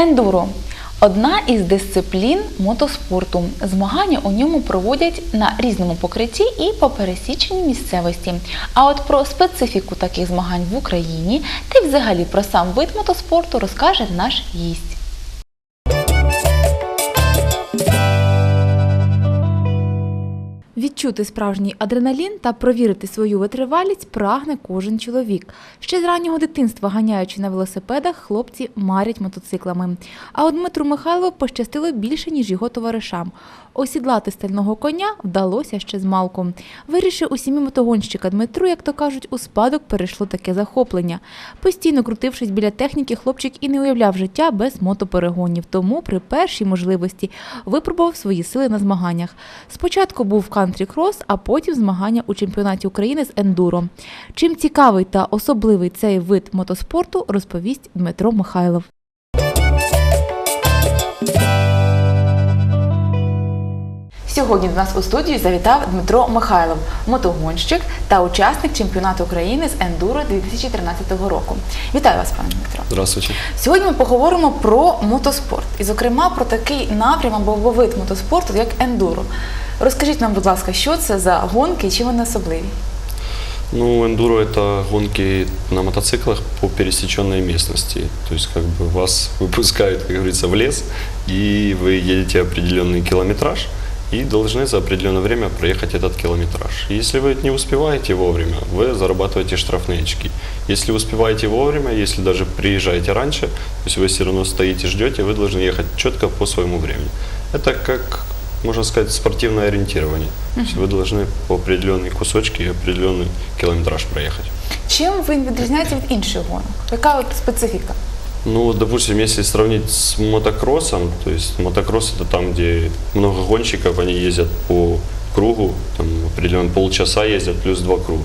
Ендуро одна із дисциплін мотоспорту. Змагання у ньому проводять на різному покритті і по пересіченій місцевості. А от про специфіку таких змагань в Україні та й взагалі про сам вид мотоспорту розкаже наш гість. Відчути справжній адреналін та провірити свою витривалість прагне кожен чоловік. Ще з раннього дитинства, ганяючи на велосипедах, хлопці марять мотоциклами. А от Дмитру Михайлову пощастило більше, ніж його товаришам. Осідлати стального коня вдалося ще з малку. Вирішив у сім'ї мотогонщика Дмитру, як то кажуть, у спадок перейшло таке захоплення. Постійно крутившись біля техніки, хлопчик і не уявляв життя без мотоперегонів. Тому при першій можливості випробував свої сили на змаганнях. Спочатку був кантрі-крос, а потім змагання у чемпіонаті України з ендуро. Чим цікавий та особливий цей вид мотоспорту, розповість Дмитро Михайлов. Сьогодні до нас у студію завітав Дмитро Михайлов, мотогонщик та учасник чемпіонату України з ендуро 2013 року. Вітаю вас, пане Дмитро. Здравствуйте. Сьогодні ми поговоримо про мотоспорт і, зокрема, про такий напрям або вид мотоспорту, як ендуро. Розкажіть нам, будь ласка, що це за гонки і чим вони особливі? Ну, эндуро – это гонки на мотоциклах по пересеченной местности. То есть, как бы вас выпускают, как говорится, в лес, и вы едете определенный километраж, и должны за определенное время проехать этот километраж. Если вы не успеваете вовремя, вы зарабатываете штрафные очки. Если успеваете вовремя, если даже приезжаете раньше, то есть вы все равно стоите, ждете, вы должны ехать четко по своему времени. Это как, можно сказать, спортивное ориентирование. То есть вы должны по определенной кусочки и определенный километраж проехать. Чим він відрізняється від інших гонок? Яка от специфіка? Ну, допустим, если сравнить с мотокроссом, то есть мотокросс это там, где много гонщиков, они ездят по кругу, там определенно полчаса ездят плюс два круга.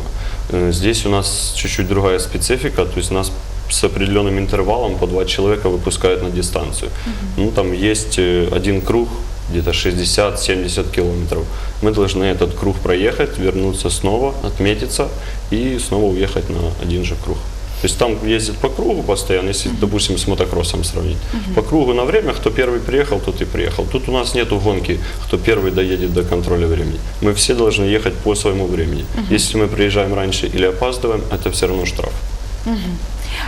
Э, Здесь у нас чуть-чуть другая специфика, то есть нас с определенным интервалом по два человека выпускают на дистанцию. Ну, там есть э, один круг, где-то 60-70 километров. Мы должны этот круг проехать, вернуться снова, отметиться и снова уехать на один же круг. То есть там ездят по кругу постоянно, если, допустим, с мотокроссом сравнить. По кругу на время, кто первый приехал, тот и приехал. Тут у нас нет гонки, кто первый доедет до контроля времени. Мы все должны ехать по своему времени. Если мы приезжаем раньше или опаздываем, это все равно штраф.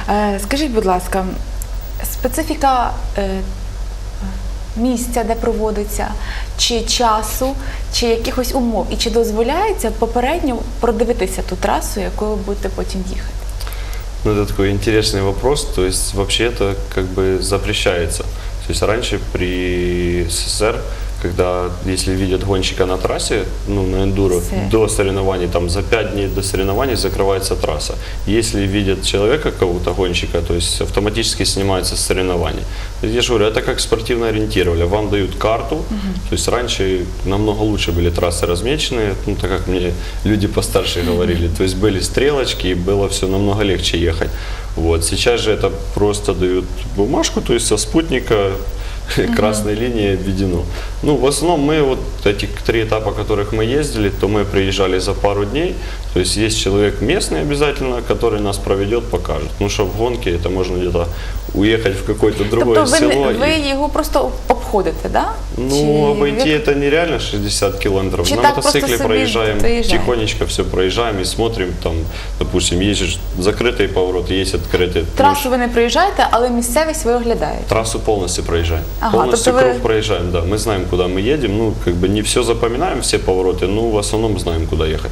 Е, Скажіть, будь ласка, специфіка е, місця, де проводиться, чи часу, чи якихось умов, і чи дозволяється попередньо продивитися ту трасу, якою ви будете потім їхати? Ну, это такой интересный вопрос. То есть вообще это как бы запрещается. То есть раньше при СССР, когда если видят гонщика на трассе, ну, на эндуро, Все. до соревнований, там за 5 дней до соревнований закрывается трасса. Если видят человека, кого-то гонщика, то есть автоматически снимается с соревнований. Я же говорю, это как спортивное ориентирование. Вам дают карту, то есть раньше намного лучше были трассы размеченные, ну, так как мне люди постарше говорили. То есть были стрелочки, и было все намного легче ехать. Вот. Сейчас же это просто дают бумажку, то есть со спутника красной линии обведено. Ну, в основном мы вот эти три этапа, которых мы ездили, то мы приезжали за пару дней. То есть есть человек местный обязательно, который нас проведет, покажет. Ну, что в гонке это можно где-то уехать в какое-то другое тобто ви, село. не- и- ви його просто обходите, да? ну, обойти як- это нереально 60 километров. Чи На так мотоцикле просто собі проезжаем, доезжаем? тихонечко все проезжаем и смотрим, там, допустим, есть закрытые повороты, есть открытые. Трасу ви не проїжджаєте, але місцевість ви оглядаєте. Трассу полностью проезжаем. Ага, полностью тобто ви- круг проезжаем, да. Мы знаем, куда мы едем. Ну, как бы не все запоминаем, все повороты, но в основном знаем, куда ехать.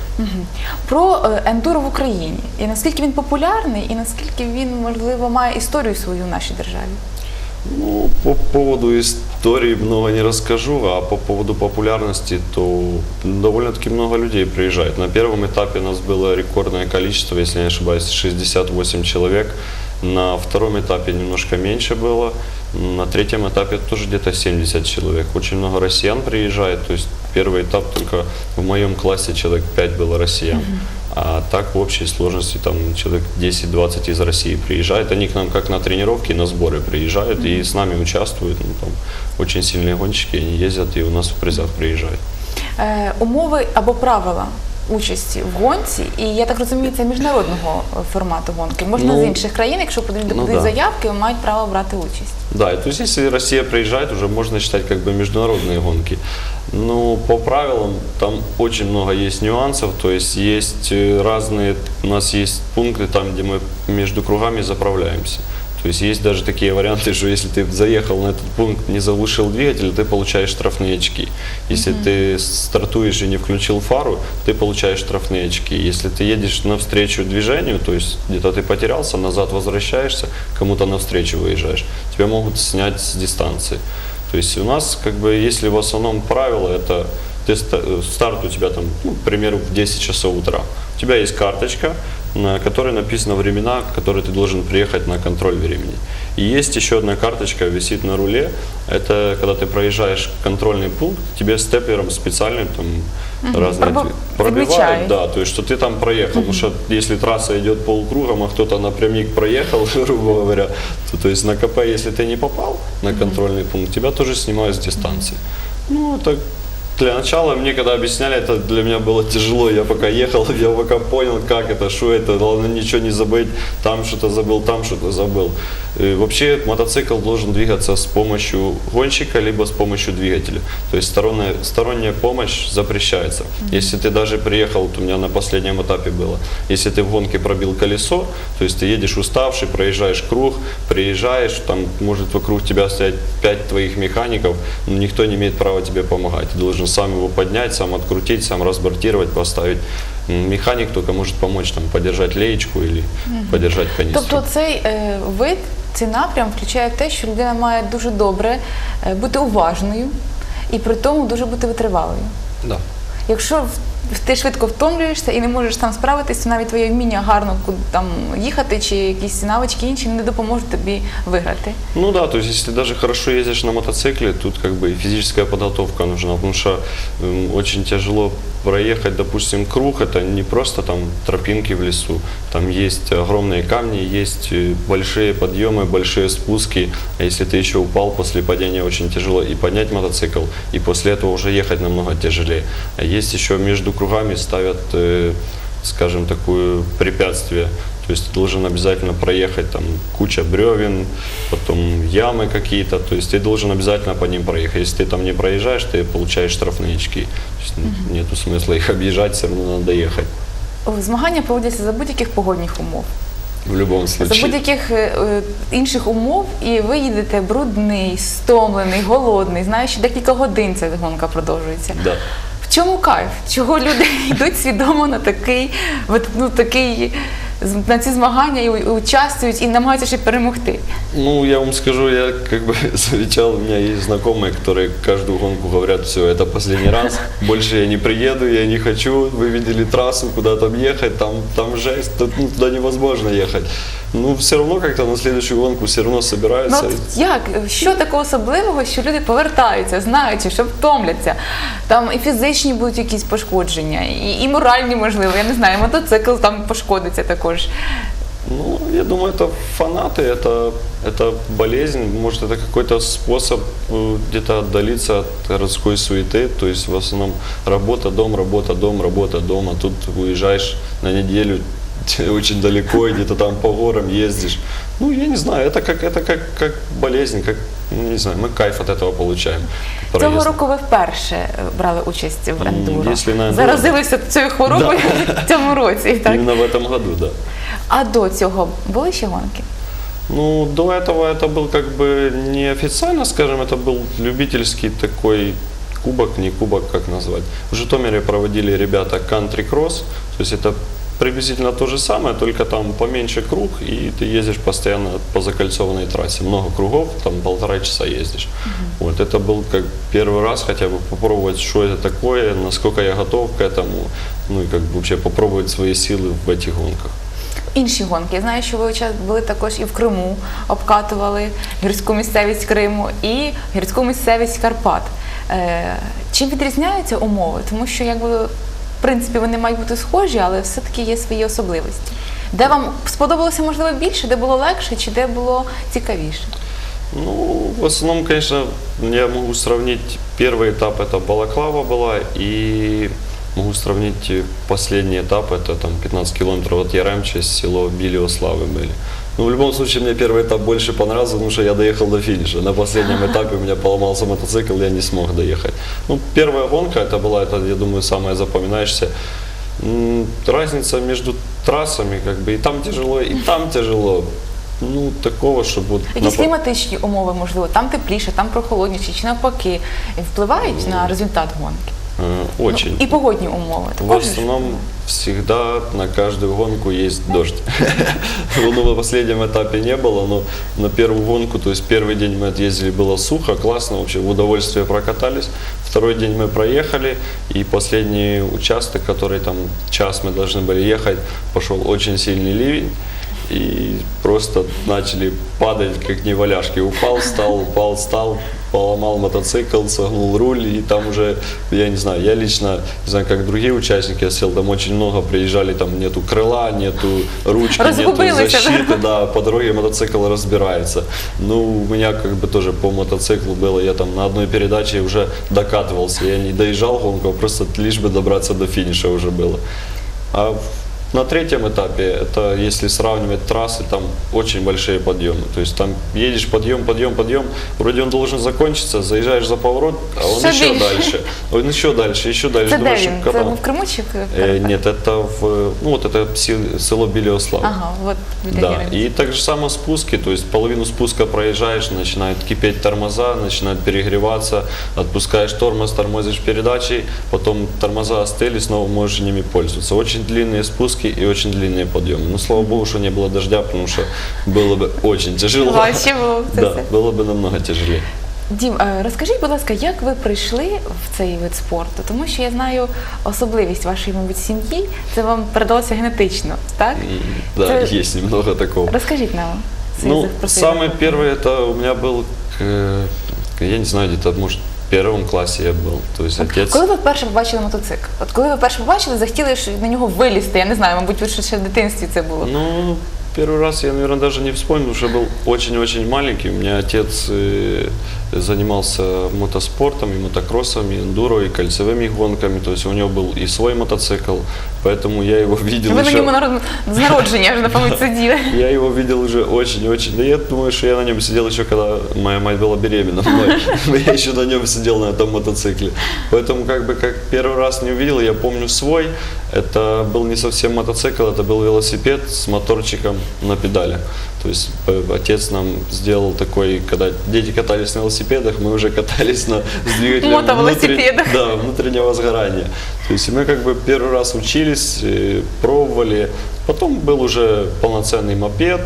Про е, ендуро в Україні. І наскільки він популярний, і наскільки він, можливо, має історію свою в нашій державі. Ну, по поводу истории много не расскажу, а по поводу популярности, то довольно-таки много людей приезжает. На первом этапе у нас было рекордное количество, если не ошибаюсь, 68 человек. На втором этапе немножко меньше было. На третьем этапе тоже где-то 70 человек. Очень много россиян приезжает. То есть первый этап только в моем классе человек 5 было россиян. А так в общей сложности там человек 10-20 из России приезжает. Они к нам как на тренировки, на сборы приезжают и с нами участвуют. Ну, там очень сильные гонщики, они ездят и у нас в призах приезжают. Е, умови або правила участі в гонці, і я так розумію, це міжнародного е, формату гонки. Можна Ну, з інших країн, якщо подають ну, подають да. заявки, мають право брати участь. Да, и то есть если Россия приезжает, уже можно считать как бы международные гонки. Ну, по правилам там очень много есть нюансов, то есть есть э, разные, у нас есть пункты там, где мы между кругами заправляемся. То есть есть даже такие варианты, что если ты заехал на этот пункт, не заглушил двигатель, ты получаешь штрафные очки. Если ты стартуешь и не включил фару, ты получаешь штрафные очки. Если ты едешь навстречу движению, то есть где-то ты потерялся, назад возвращаешься, кому-то навстречу выезжаешь, тебя могут снять с дистанции. То есть у нас, как бы, если в основном правило, это ты э, старт у тебя там, ну, к примеру, в 10 часов утра. У тебя есть карточка, на которой написано времена, которые ты должен приехать на контроль времени. И есть еще одна карточка, висит на руле. Это когда ты проезжаешь контрольный пункт, тебе степлером специальным там разные Пробо- пробивают, да, то есть что ты там проехал. Потому что если трасса идет полукругом, а кто-то напрямик проехал, грубо говоря, то, то есть на КП, если ты не попал на контрольный пункт, тебя тоже снимают с дистанции. Ну, это для начала мне когда объясняли, это для меня было тяжело. Я пока ехал, я пока понял, как это, что это. Главное ничего не забыть. Там что-то забыл, там что-то забыл. И вообще мотоцикл должен двигаться с помощью гонщика, либо с помощью двигателя. То есть сторонняя, сторонняя помощь запрещается. Если ты даже приехал, вот у меня на последнем этапе было, если ты в гонке пробил колесо, то есть ты едешь уставший, проезжаешь круг, приезжаешь, там может вокруг тебя стоять пять твоих механиков, но никто не имеет права тебе помогать. Ты должен сам его поднять, сам открутить, сам разбортировать, поставить. М, Механик только может помочь там подержать леечку или подержать канистру. Тобто цей е, вид, цей напрям включає те, що людина має дуже добре е, бути уважною і при тому дуже бути витривалою. Да. Якщо ти швидко втомлюєшся і не можеш сам справитись, то навіть твоє вміння гарно там їхати чи якісь навички інші не допоможуть тобі виграти. Ну да, то есть если даже хорошо ездишь на мотоцикле, тут как бы и физическая подготовка нужна, потому что очень тяжело проехать, допустим, круг, это не просто там тропинки в лесу, там есть огромные камни, есть э, большие подъемы, большие спуски, а если ты еще упал после падения, очень тяжело и поднять мотоцикл, и после этого уже ехать намного тяжелее. А есть еще между кругами ставят, э, скажем, такое препятствие, то есть ты должен обязательно проехать там куча бревен, потом ямы какие-то, то есть ты должен обязательно по ним проехать. Если ты там не проезжаешь, ты получаешь штрафные очки. То есть н- нету смысла их объезжать, все равно надо ехать Змагання проводяться за будь-яких погодних умов. в любом За случае. будь-яких е, е, інших умов, і ви їдете брудний, стомлений, голодний. Знаю, що декілька годин ця гонка продовжується. Да. В чому кайф? Чого люди йдуть свідомо на такий, от, ну, такий, з- на ці змагання і у- участвують і намагаються ще перемогти? Ну, я вам скажу, я как бы замечал, у меня есть знакомые, которые каждую гонку говорят, все, это последний раз, больше я не приеду, я не хочу, вы видели трассу, куда там ехать, там, там жесть, тут, ну, туда невозможно ехать. Ну, все равно как-то на следующую гонку все равно Ну собираются. от як? Що такого особливого, що люди повертаються, знаючи, що втомляться? Там і фізичні будуть якісь пошкодження, і, і моральні, можливо, я не знаю, мотоцикл там пошкодиться також. Ну, я думаю, это фанаты, это, это болезнь, может, это какой-то способ э, где-то отдалиться от городской суеты, то есть в основном работа, дом, работа, дом, работа, дом, а тут уезжаешь на неделю очень далеко, и где-то там по горам ездишь. Ну, я не знаю, это как, это как, как болезнь, как, ну, не знаю, мы кайф от этого получаем. от Цього проезда. року ви вперше е, брали участь в М, ендуро. якщо на ендуро, Заразилися цією хворобою в цьому році. Так? Именно в этом году, да. А до цього були ще гонки? Ну, до этого это был как бы неофициально, скажем, это был любительский такой кубок, не кубок, как назвать. В Житомире проводили ребята country cross, то есть это приблизительно то же самое, только там поменьше круг, и ты ездишь постоянно по закольцованной трассе. Много кругов, там полтора часа ездишь. Вот это был как первый раз хотя бы попробовать, что это такое, насколько я готов к этому, ну и как бы вообще попробовать свои силы в этих гонках. Інші гонки. Я знаю, що ви уча- були також і в Криму, обкатували гірську місцевість Криму і гірську місцевість Карпат. Е, чим відрізняються умови? Тому що якби в принципі вони мають бути схожі, але все-таки є свої особливості. Де вам сподобалося можливо більше, де було легше, чи де було цікавіше? Ну, в основном, конечно, я могу сравнить. Первый этап это Балаклава была, и Могу сравнить э, последний этап, это там 15 километров от Яремча, село Билиославы были. Ну, в любом случае, мне первый этап больше понравился, потому что я доехал до финиша. На последнем этапе у меня поломался мотоцикл, я не смог доехать. Ну, первая гонка, это была, это, я думаю, самая запоминающаяся. М, Разница между трассами, как бы, и там тяжело, и там тяжело. Ну, такого, чтобы вот... Якісь напо- кліматичні умови, можливо, там тепліше, там прохолодніше, чи навпаки, впливають на результат гонки? Очень. Ну, і погодні умови. В основном всегда на каждую гонку есть дождь. Ну, на последнем этапе не было, но на первую гонку, то есть первый день мы отъездили, было сухо, классно, вообще в удовольствие прокатались. Второй день мы проехали, и последний участок, который там час мы должны были ехать, пошел очень сильный ливень. И просто начали падать, как неваляшки. Упал, встал, упал, встал, поломал мотоцикл, согнул руль, и там уже, я не знаю, я лично, не знаю, как другие участники, я сел, там очень много приезжали, там нету крыла, нету ручки, нету Разгубились, да? защиты, да, по дороге мотоцикл разбирается. Ну, у меня как бы тоже по мотоциклу было, я там на одной передаче уже докатывался, я не доезжал гонку, а просто лишь бы добраться до финиша уже было. А в- на третьем этапе, это если сравнивать трассы, там очень большие подъемы. То есть там едешь подъем, подъем, подъем, вроде он должен закончиться, заезжаешь за поворот, а он Все еще більше. дальше. Он еще дальше, еще дальше. Це де Думаешь, він? Це когда- в Криму чи в Э, Нет, это в, ну вот это сел- село Белеослав. Ага, от біля Да, Яремча. и так же само спуски, то есть половину спуска проезжаешь, начинают кипеть тормоза, начинают перегреваться, отпускаешь тормоз, тормозишь передачей, потом тормоза остыли, снова можешь ними пользоваться. Очень длинные спуски и очень длинные подъемы. Ну, слава богу, что не было дождя, потому что было бы очень тяжело. Важче було б це Да, все. было бы намного тяжелее. Дім, е, розкажіть, будь ласка, як ви прийшли в цей вид спорту? Тому що я знаю особливість вашої, мабуть, сім'ї. Це вам передалося генетично, так? И, да, Это- есть немного такого. Розкажіть нам. цей Ну, за- про цей самый вид. первый это у меня был, к- я не знаю, где-то, может, в первом классе я был. То есть отец... Коли ви вперше побачили мотоцикл? От коли ви вперше побачили, захотіли ж на нього вилізти. Я не знаю, мабуть, ви ще ще в дитинстві це було. Ну, первый раз я, наверное, даже не вспомнил, потому что был очень-очень маленький. У меня отец э, занимался мотоспортом, и мотокроссом, и эндуро, и кольцевыми гонками. То есть у него был и свой мотоцикл, поэтому я его видел Ви на еще... ньому народ- з народження вже напевно сиділи. Я его видел уже очень-очень. Да я думаю, что я на нем сидел еще, когда моя мать была беременна мной. Но я еще на нем сидел на этом мотоцикле. Поэтому как бы как первый раз не увидел, я помню свой. Это был не совсем мотоцикл, это был велосипед с моторчиком на педалях. То есть э, отец нам сделал такой, когда дети катались на велосипедах, мы уже катались на с двигателем внутрен- да, внутреннего сгорания. То есть мы как бы первый раз учились, э, пробовали. Потом был уже полноценный мопед,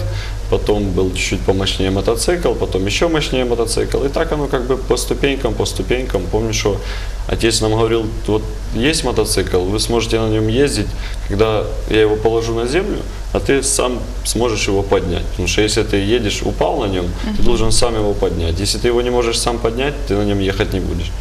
потом был чуть-чуть помощнее мотоцикл, потом еще мощнее мотоцикл. И так оно как бы по ступенькам, по ступенькам. Помню, что отец нам говорил, вот есть мотоцикл, вы сможете на нем ездить, когда я его положу на землю, а ты сам сможешь его поднять. Потому что если ты едешь, упал на нем, ты должен сам его поднять. Если ты его не можешь сам поднять, ты на нем ехать не будешь.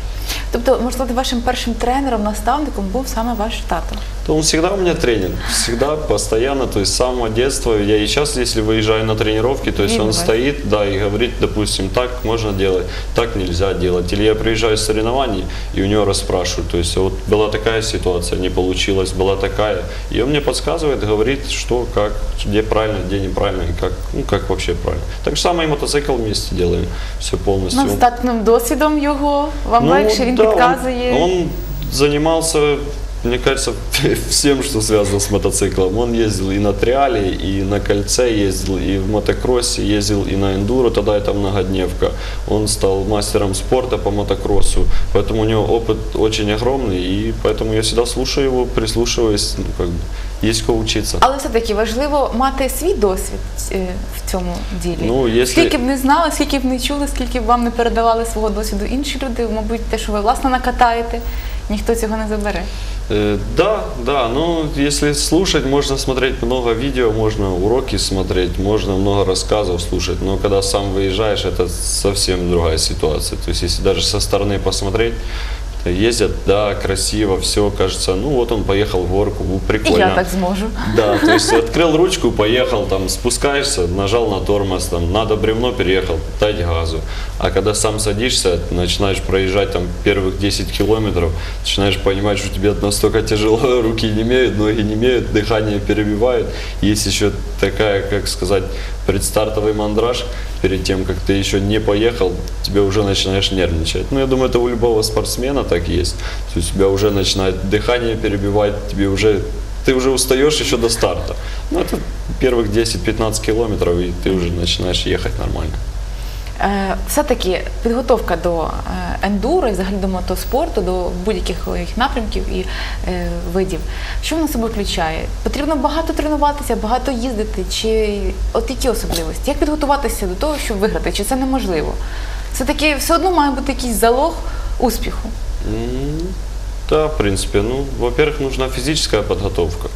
Тобто, можливо, вашим першим тренером, наставником був саме ваш тато. То он всегда у меня тренер, всегда, постоянно, то есть с самого детства. Я и сейчас, если выезжаю на тренировки, то есть Видно, он да? стоит, да, и говорит, допустим, так можно делать, так нельзя делать. Или я приезжаю с соревнований, и у него расспрашиваю, то есть вот была такая ситуация, не получилось, была такая. И он мне подсказывает, говорит, что, как, где правильно, где неправильно, и как, ну, как вообще правильно. Так же самое и мотоцикл вместе делаем, все полностью. Ну, з татним досвідом його вам Ну, легше, він да, он- Он, занимался, мне кажется, всем, что связано с мотоциклом. Он ездил и на триале, и на кольце ездил, и в мотокроссе ездил, и на эндуро, тогда это многодневка. Он стал мастером спорта по мотокроссу, поэтому у него опыт очень огромный, и поэтому я всегда слушаю его, прислушиваюсь, ну, как бы, есть кого учиться. Але все-таки важливо мати свій досвід е, в цьому ділі. Ну, якщо- Скільки б не знали, скільки б не чули, скільки б вам не передавали свого досвіду інші люди, мабуть, те, що ви власне накатаєте, ніхто цього не забере. Э, Да, да, ну если слушать, можно смотреть много видео, можно уроки смотреть, можно много рассказов слушать, но когда сам выезжаешь, это совсем другая ситуация. То есть если даже со стороны посмотреть, ездят, да, красиво, все, кажется, ну вот он поехал в горку, прикольно. я так зможу. Да, то есть открыл ручку, поехал, там спускаешься, нажал на тормоз, там надо бревно, переехал, дать газу. А когда сам садишься, начинаешь проезжать там первых 10 километров, начинаешь понимать, что тебе настолько тяжело, руки не имеют, ноги не имеют, дыхание перебивает. Есть еще такая, как сказать, предстартовый мандраж перед тем, как ты еще не поехал, тебе уже начинаешь нервничать. Ну, я думаю, это у любого спортсмена так есть. То есть у тебя уже начинает дыхание перебивать, тебе уже ты уже устаешь еще до старта. Ну, это первых 10-15 километров, и ты уже начинаешь ехать нормально. Е, Все-таки підготовка до е, ендуро і взагалі до мотоспорту, до будь-яких напрямків і е, видів. Що вона себе включає? Потрібно багато тренуватися, багато їздити, чи от які особливості? Як підготуватися до того, щоб виграти? Чи це неможливо? Все-таки все одно має бути якийсь залог успіху. М, Да, в принципе. Ну, во-первых, нужна физическая подготовка.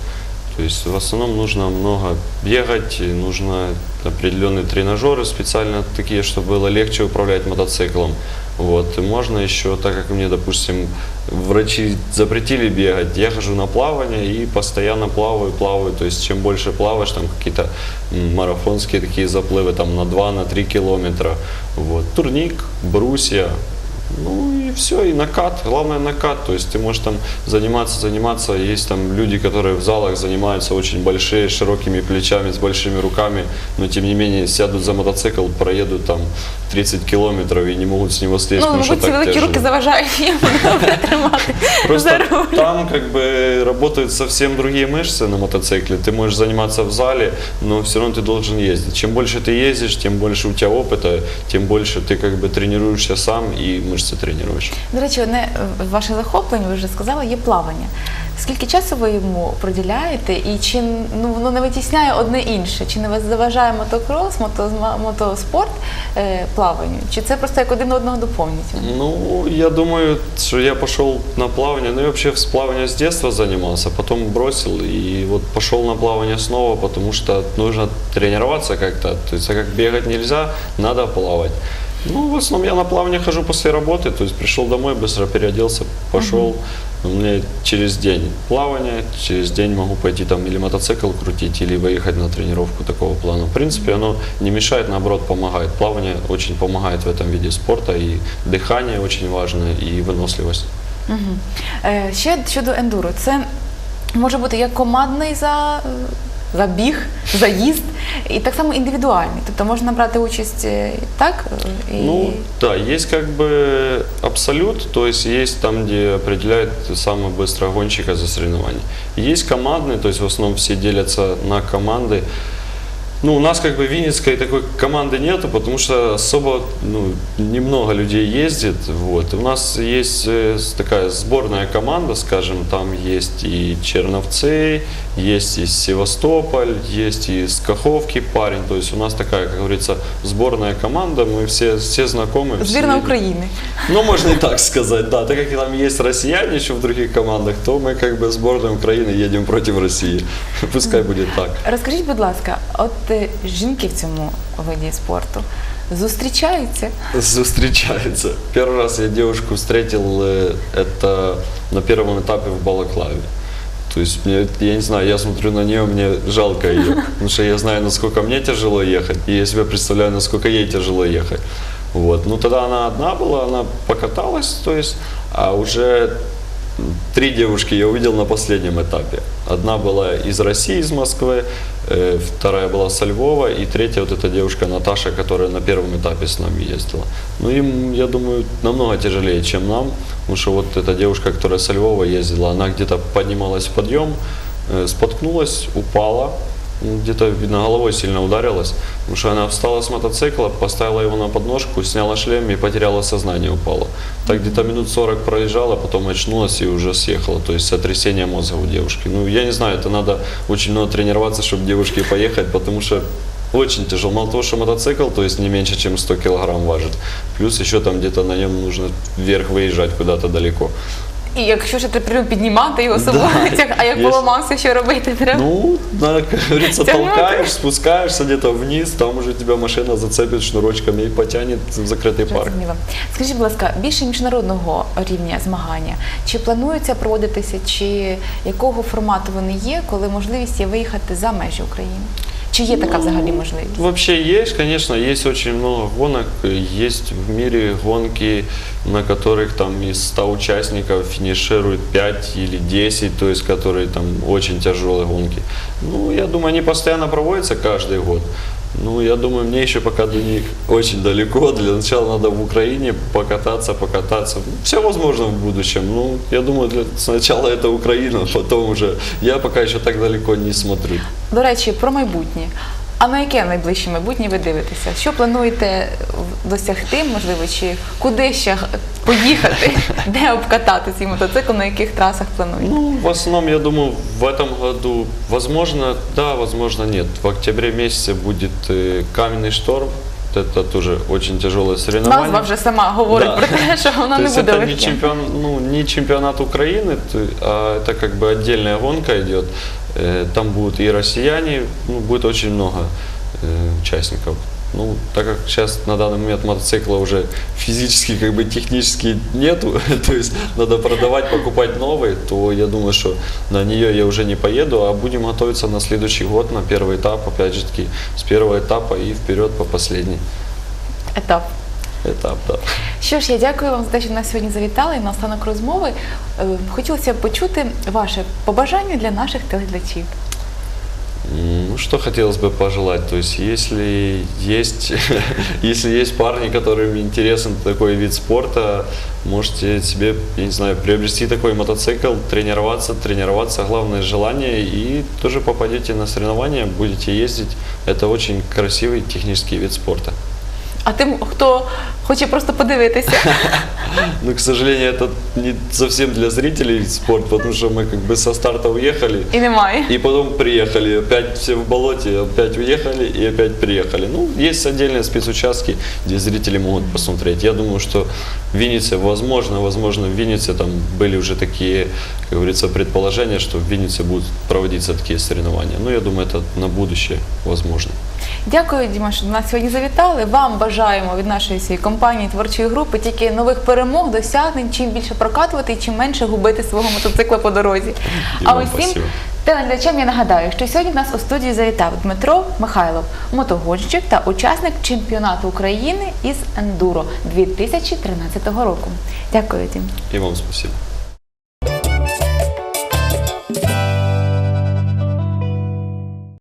То есть в основном нужно много бегать, и нужно определенные тренажеры специально такие, чтобы было легче управлять мотоциклом. Вот. И можно еще, так как мне, допустим, врачи запретили бегать, я хожу на плавание и постоянно плаваю, плаваю. То есть чем больше плаваешь, там какие-то м, марафонские такие заплывы там на 2-3 на три километра. Вот. Турник, брусья, ну и все, и накат, главное накат, то есть ты можешь там заниматься, заниматься, есть там люди, которые в залах занимаются очень большие, широкими плечами, с большими руками, но тем не менее сядут за мотоцикл, проедут там 30 километров и не могут с него слезть, Ну, потому что мабуть, ці так великі тяжело. руки заважають їм добре тримати Просто за руль. там как бы работают совсем другие мышцы на мотоцикле. Ты можешь заниматься в зале, но все равно ты должен ездить. Чем больше ты ездишь, тем больше у тебя опыта, тем больше ты как бы тренируешься сам и мышцы тренируешь. До речі, одне е, ваше захоплення, ви вже сказали, є плавання. Скільки часу ви йому приділяєте, і чи ну воно не витісняє одне інше? Чи не вас заважає мотокрос, мото, мотоспорт е, плаванню? Чи це просто як один одного доповнюють? Ну, я думаю, что я пошел на плавание. Ну, я вообще с плавания с детства занимался, потом бросил и вот пошел на плавание снова, потому что нужно тренироваться как-то. То есть, а как бегать нельзя, надо плавать. Ну, в основном я на плавание хожу после работы, то есть пришел домой, быстро переоделся, пошел. У меня через день плавание, через день могу пойти там или мотоцикл крутить, или выехать на тренировку такого плана. В принципе, оно не мешает, наоборот, помогает. Плавание очень помогает в этом виде спорта, и дыхание очень важно, и выносливость. Угу. Е, ще щодо ендуро, це може бути як командний за, забіг, заїзд, і так само індивідуальний. Тобто можна брати участь е, так. е, І... Ну, да, есть как бы абсолют, то есть есть там, где определяют самого быстрого гонщика за соревнования. Есть командные, то есть в основном все делятся на команды. Ну, у нас как бы Винницкой такой команды нету, потому что особо ну, немного людей ездит. Вот. У нас есть э, с- такая сборная команда, скажем, там есть и Черновцы, есть и Севастополь, есть и из Каховки парень. То есть у нас такая, как говорится, сборная команда, мы все, все знакомы. все Збірна едем. України. Ну, можно и так сказать, да. Так как там есть россияне еще в других командах, то мы как бы сборная Украины едем против России. Пускай будет так. Розкажіть, будь ласка, от е, жінки в цьому виді спорту зустрічаються? Встречается. Первый раз я девушку встретил, э, это на первом этапе в Балаклаве. То есть, мне, я не знаю, я смотрю на нее, мне жалко ее. Потому что я знаю, насколько мне тяжело ехать, и я себе представляю, насколько ей тяжело ехать. Вот. Ну, тогда она одна была, она покаталась, то есть, а уже три девушки я увидел на последнем этапе. Одна была из России, из Москвы, э, вторая была со Львова, и третья вот эта девушка Наташа, которая на первом этапе с нами ездила. Ну, им, я думаю, намного тяжелее, чем нам, потому что вот эта девушка, которая со Львова ездила, она где-то поднималась в подъем, э, споткнулась, упала, где-то, видно, головой сильно ударилась, потому что она встала с мотоцикла, поставила его на подножку, сняла шлем и потеряла сознание, упала. Так где-то минут 40 проезжала, потом очнулась и уже съехала, то есть сотрясение мозга у девушки. Ну, я не знаю, это надо очень много тренироваться, чтобы девушке поехать, потому что очень тяжело. Мало того, что мотоцикл, то есть не меньше, чем 100 килограмм важит, плюс еще там где-то на нем нужно вверх выезжать куда-то далеко. І якщо ще треба піднімати його Да, тяг- а як є. поламався, що робити треба? Ну, да, как говорится, Тянуть. толкаешь, спускаешься где-то вниз, там уже тебя машина зацепит шнурочками и потянет в закрытый парк. Зрозуміло. Скажіть, будь ласка, більше міжнародного рівня змагання. Чи плануються проводитися, чи якого формату вони є, коли можливість є виїхати за межі України? Чи є така взагалі можливість? Вообще есть, конечно, есть очень много гонок. Есть в мире гонки, на которых там из 100 участников финиширует 5 или 10, то есть которые там очень тяжелые гонки. Ну, я думаю, они постоянно проводятся каждый год. Ну, я думаю, мне еще пока до них очень далеко. Для начала надо в Украине покататься, покататься. Все возможно в будущем. Ну, я думаю, для, сначала это Украина, потом уже. Я пока еще так далеко не смотрю. До речі, про майбутнє. А на яке найближче майбутнє ви дивитеся? Що плануєте досягти, можливо, чи куди ще г- поїхати, де обкатати цей мотоцикл, на яких трасах плануєте? Ну, в основном, я думаю, в этом году, возможно, да, возможно, нет. В октябре месяце будет э, каменный шторм. Это тоже очень тяжелое соревнование. Назва вже сама говорить Да. про те, що воно То не есть буде это не, легким. чемпион, ну, не чемпионат Украины, то- а это как бы отдельная гонка идет. Там будут и россияне, ну, будет очень много участников. Ну, так как сейчас на данный момент мотоцикла уже физически, как бы технически нету, то есть надо продавать, покупать новые, то я думаю, что на нее я уже не поеду, а будем готовиться на следующий год, на первый этап, опять же таки, с первого этапа и вперед по последний Етап. этап, да. Що ж, я дякую вам за те, що нас сьогодні завітали. І на останок розмови е, хотілося б почути ваше побажання для наших телеглядачів. М, Ну, что хотелось бы пожелать, то есть, если есть, если есть парни, которым интересен такой вид спорта, можете себе, я не знаю, приобрести такой мотоцикл, тренироваться, тренироваться, главное желание, и тоже попадете на соревнования, будете ездить. Это очень красивый технический вид спорта. А тим, хто хоче просто подивитися, Но, к сожалению, это не совсем для зрителей спорт, потому что мы как бы со старта уехали, і немає. И потом приехали, опять все в болоте, опять уехали и опять приехали. Ну, есть отдельные спецучастки, где зрители могут посмотреть. Я думаю, что в Виннице, возможно, возможно, в Виннице там были уже такие, как говорится, предположения, что в Виннице будут проводиться такие соревнования. Ну, я думаю, это на будущее возможно. Дякую, Діма, що до нас сьогодні завітали. Вам бажаємо від нашої всієї компанії творчої групи тільки нових перемог, досягнень, чим більше прокатувати і чим менше губити свого мотоцикла по дорозі. І а усім телеглядачам я нагадаю, що сьогодні в нас у студії завітав Дмитро Михайлов, мотогонщик та учасник чемпіонату України із ендуро 2013 року. Дякую, Дім. И вам спасибо.